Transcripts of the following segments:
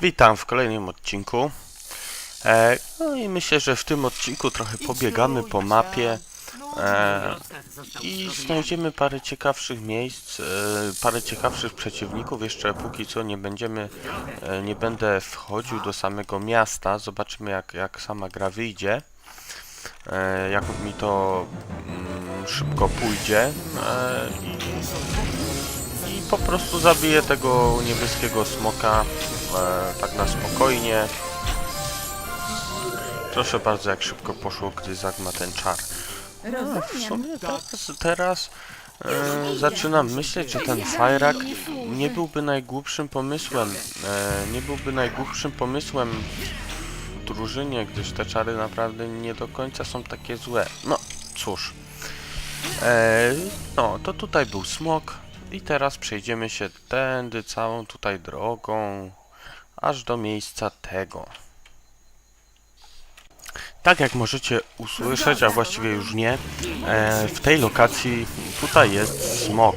Witam w kolejnym odcinku. E, no i myślę, że w tym odcinku trochę pobiegamy po mapie e, i znajdziemy parę ciekawszych miejsc, e, parę ciekawszych przeciwników. Jeszcze póki co nie będziemy, e, nie będę wchodził do samego miasta. Zobaczymy jak, jak sama gra wyjdzie. E, jak mi to mm, szybko pójdzie. E, i, i po prostu zabiję tego niebieskiego smoka e, tak na spokojnie. Proszę bardzo, jak szybko poszło, gdy Zag ma ten czar. W Rozumiem. sumie teraz, teraz e, zaczynam myśleć, że ten Fajrak nie byłby najgłupszym pomysłem. E, nie byłby najgłupszym pomysłem w drużynie, gdyż te czary naprawdę nie do końca są takie złe. No, cóż. E, no, to tutaj był smok i teraz przejdziemy się tędy całą tutaj drogą, aż do miejsca tego. Tak jak możecie usłyszeć, a właściwie już nie, e, w tej lokacji tutaj jest smok,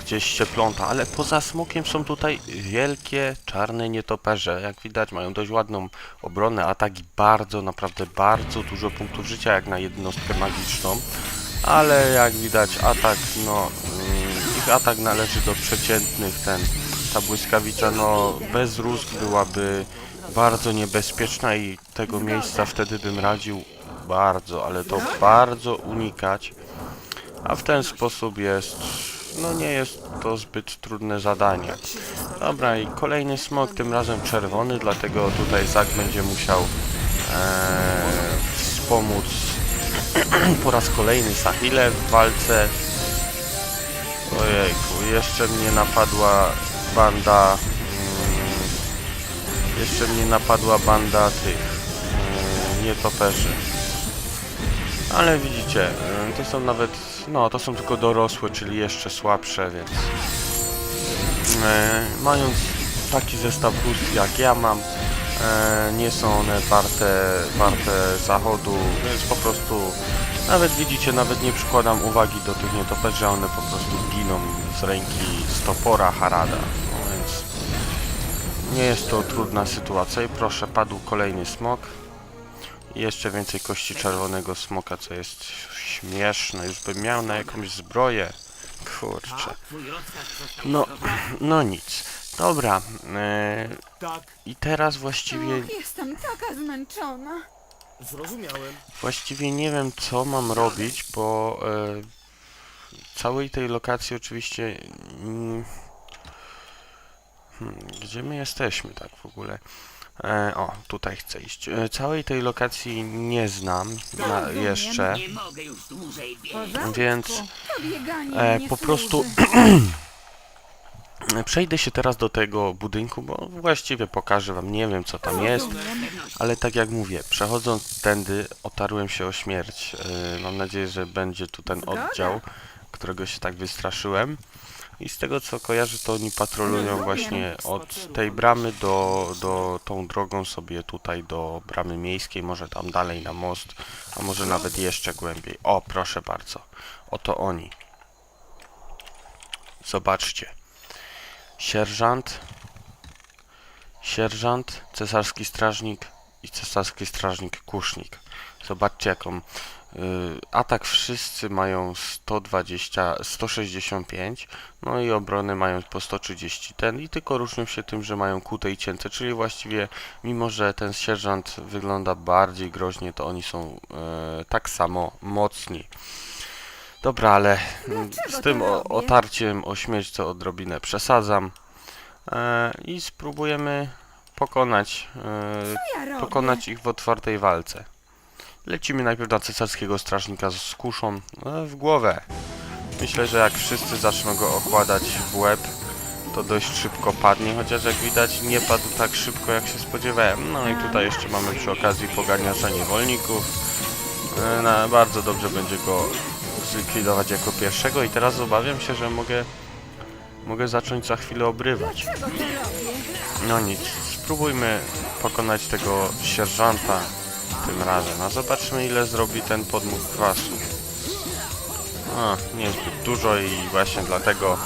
gdzieś się pląta, ale poza smokiem są tutaj wielkie czarne nietoperze. Jak widać mają dość ładną obronę, ataki bardzo, naprawdę bardzo dużo punktów życia jak na jednostkę magiczną, ale jak widać atak, no mm, ich atak należy do przeciętnych, ten ta błyskawica, no bez rózg byłaby bardzo niebezpieczna i tego miejsca wtedy bym radził bardzo, ale to bardzo unikać. A w ten sposób jest, no nie jest to zbyt trudne zadanie. Dobra i kolejny smok, tym razem czerwony, dlatego tutaj Zak będzie musiał e, wspomóc po raz kolejny Sahilę w walce. Ojejku, jeszcze mnie napadła banda mm, jeszcze mnie napadła banda tych yy, nietoperzy. Ale widzicie, yy, to są nawet, no to są tylko dorosłe, czyli jeszcze słabsze, więc mając taki zestaw plus jak ja mam, nie są one warte, warte zachodu, więc po prostu nawet widzicie, nawet nie przykładam uwagi do tych nietoperzy, one po prostu giną z ręki stopora Harada. Nie jest to trudna sytuacja i proszę, padł kolejny smok. I jeszcze więcej kości czerwonego smoka, co jest śmieszne. Już bym miał na jakąś zbroję. Kurczę. No, no nic. Dobra. Tak, I teraz właściwie, Och, jestem taka zmęczona. zrozumiałem. właściwie nie wiem co mam robić, bo e, całej tej lokacji oczywiście... mm, Hmm, gdzie my jesteśmy tak w ogóle? E, o, tutaj chcę iść. E, całej tej lokacji nie znam na, jeszcze, Nie mogę już dłużej biegać. Porządku. więc To bieganie e, po prostu służy. przejdę się teraz do tego budynku, bo właściwie pokażę wam, nie wiem co tam jest, ale tak jak mówię, przechodząc tędy otarłem się o śmierć. E, mam nadzieję, że będzie tu ten oddział, którego się tak wystraszyłem. I z tego co kojarzę, to oni patrolują Rozumiem. właśnie od tej bramy do, do tą drogą sobie tutaj do bramy miejskiej, może tam dalej na most, a może nawet jeszcze głębiej. O, proszę bardzo. Oto oni. Zobaczcie. Sierżant, sierżant, cesarski strażnik i cesarski strażnik kusznik. Zobaczcie jaką atak wszyscy mają 120, 165, no i obrony mają po 130 ten i tylko różnią się tym, że mają kute i cięte, czyli właściwie mimo, że ten sierżant wygląda bardziej groźnie, to oni są e, tak samo mocni. Dobra, ale mm, Dlaczego z tym o, otarciem o śmierć to odrobinę przesadzam e, i spróbujemy pokonać, e, ja pokonać ich w otwartej walce. Lecimy najpierw na cesarskiego strażnika z kuszą e, w głowę. Myślę, że jak wszyscy zaczną go okładać w łeb, to dość szybko padnie, chociaż jak widać nie padł tak szybko jak się spodziewałem. No i tutaj jeszcze mamy przy okazji poganiacza niewolników. E, Na, bardzo dobrze będzie go zlikwidować jako pierwszego i teraz obawiam się, że mogę, mogę zacząć za chwilę obrywać. No nic, spróbujmy pokonać tego sierżanta tym razem, a zobaczmy ile zrobi ten podmuch kwasu. A, niezbyt dużo i właśnie dlatego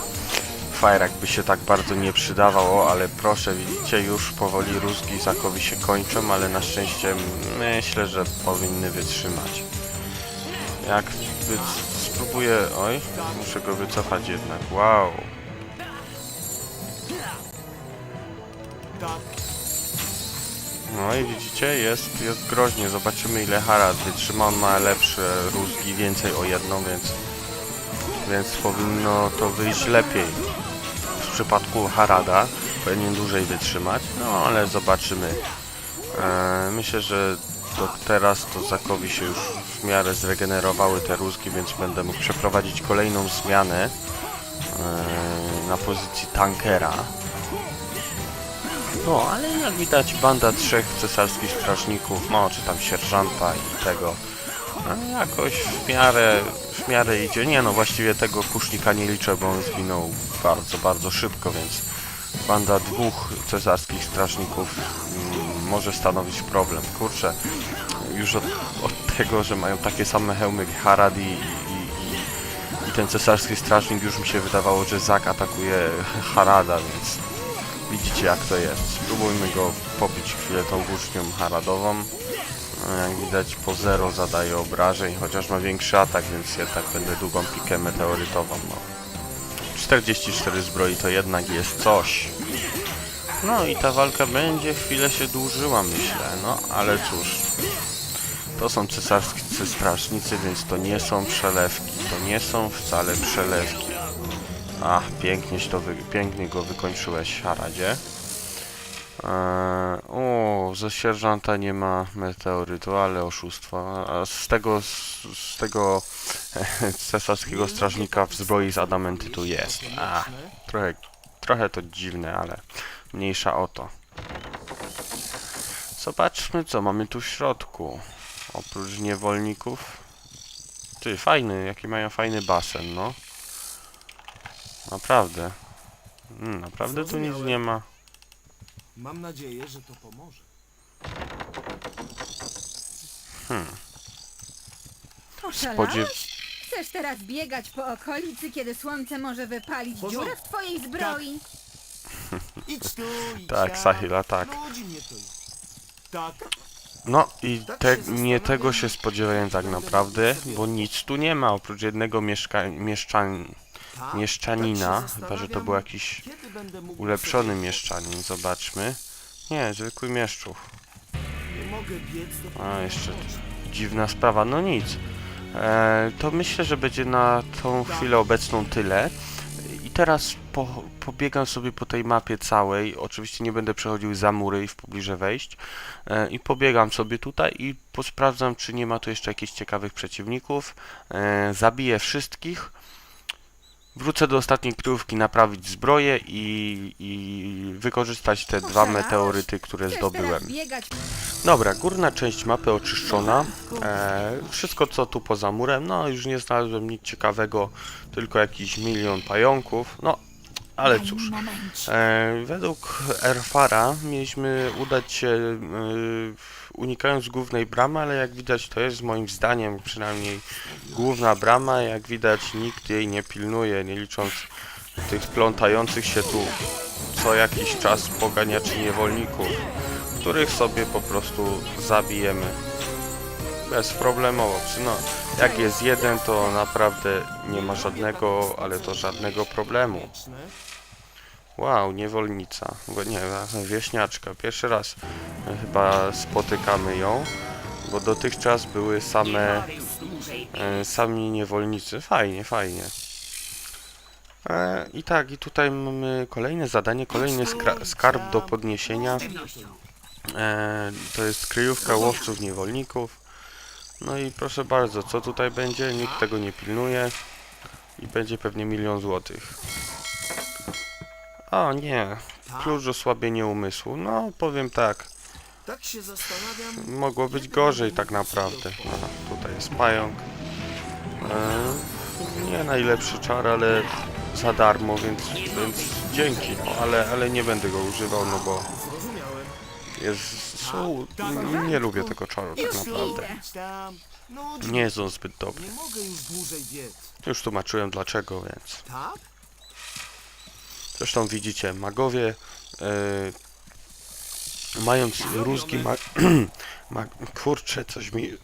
Fajrak by się tak bardzo nie przydawał, o, ale proszę, widzicie, już powoli rózgi zakowi się kończą, ale na szczęście myślę, że powinny wytrzymać. Jak spróbuję... Oj, muszę go wycofać jednak. Wow. No i widzicie, jest, jest groźnie. Zobaczymy ile Harad wytrzyma. On ma lepsze rózgi, więcej o jedną, więc... Więc powinno to wyjść lepiej. W przypadku Harada powinien dłużej wytrzymać, no ale zobaczymy. E, myślę, że do teraz to Zakowi się już w miarę zregenerowały te rózgi, więc będę mógł przeprowadzić kolejną zmianę e, na pozycji tankera. No, ale jak widać banda trzech cesarskich strażników, no czy tam sierżanta i tego, no, jakoś w miarę, w miarę idzie. Nie no, właściwie tego kusznika nie liczę, bo on zginął bardzo, bardzo szybko, więc banda dwóch cesarskich strażników mm, może stanowić problem. Kurczę, już od, od tego, że mają takie same hełmy jak Harad i, i, i, i ten cesarski strażnik już mi się wydawało, że Zak atakuje Harada, więc widzicie jak to jest. Spróbujmy go pobić chwilę tą włócznią Haradową. No, Jak widać po zero zadaje obrażeń, chociaż ma większy atak, więc jednak będę długą pikę meteorytową. No. 44 zbroi to jednak jest coś. No i ta walka będzie chwilę się dłużyła, myślę. No, ale cóż. To są cesarscy strażnicy, więc to nie są przelewki. To nie są wcale przelewki. Ach, pięknieś to wy... pięknie go wykończyłeś, Haradzie. Eee, o, ze sierżanta nie ma meteorytu, ale oszustwo. A z tego, z, z tego cesarskiego strażnika w zbroi z adamantytu jest. A, trochę, trochę to dziwne, ale mniejsza o to. Zobaczmy, co mamy tu w środku. Oprócz niewolników. Ty, fajny, jaki mają fajny basen, no. Naprawdę. Mm, naprawdę tu nic Zrozumiałem. nie ma. Mam nadzieję, że to pomoże. Oszalałeś? Chcesz teraz biegać po okolicy, kiedy słońce może wypalić Porządku. dziurę w twojej zbroi? Idź tu, idź Tak, tam. Sahila, tak. Nudzi mnie to już. Tak, No i Tak te, się nie zastanawiam, tego się spodziewałem tak naprawdę, bo nic tu nie ma oprócz jednego mieszka mieszczan tak. Mieszczanina, tak chyba że to był jakiś ulepszony mieszczanin, zobaczmy. Nie, zwykły mieszczów. A, jeszcze dziwna sprawa, no nic. E, to myślę, że będzie na tą chwilę obecną tyle. I teraz po, pobiegam sobie po tej mapie całej. Oczywiście nie będę przechodził za mury i w pobliże wejść. E, I pobiegam sobie tutaj i posprawdzam, czy nie ma tu jeszcze jakichś ciekawych przeciwników. E, zabiję wszystkich. Wrócę do ostatniej kryjówki, naprawić zbroję i, i wykorzystać te dwa Oszalałeś? meteoryty, które zdobyłem. Dobra, górna część mapy oczyszczona. E, wszystko co tu poza murem, no już nie znalazłem nic ciekawego, tylko jakiś milion pająków. No, ale cóż. E, według Erfara mieliśmy udać się e, unikając głównej bramy, ale jak widać to jest moim zdaniem przynajmniej główna brama. Jak widać nikt jej nie pilnuje, nie licząc tych plątających się tu co jakiś czas poganiaczy niewolników których sobie po prostu zabijemy bezproblemowo. No, jak jest jeden, to naprawdę nie ma żadnego, ale to żadnego problemu. Wow, niewolnica, bo nie, wieśniaczka. Pierwszy raz e, chyba spotykamy ją, bo dotychczas były same, e, sami niewolnicy. Fajnie, fajnie. E, I tak, i tutaj mamy kolejne zadanie, kolejny skarb do podniesienia. To jest kryjówka łowców niewolników. No i proszę bardzo, co tutaj będzie? Nikt tego nie pilnuje. I będzie pewnie milion złotych. O nie, Tak, klucz osłabienie umysłu. No, powiem tak, tak się zastanawiam. mogło być gorzej tak naprawdę. Aha, tutaj jest pająk. E, nie najlepszy czar, ale za darmo, więc, więc dzięki. No, ale, ale nie będę go używał, no bo jest... Są, nie lubię tego czaru tak naprawdę. Nudzi Nie jest on zbyt dobry. Już tłumaczyłem dlaczego, więc. Zresztą widzicie, magowie e, mając rózgi ma, ma, kurczę, coś mi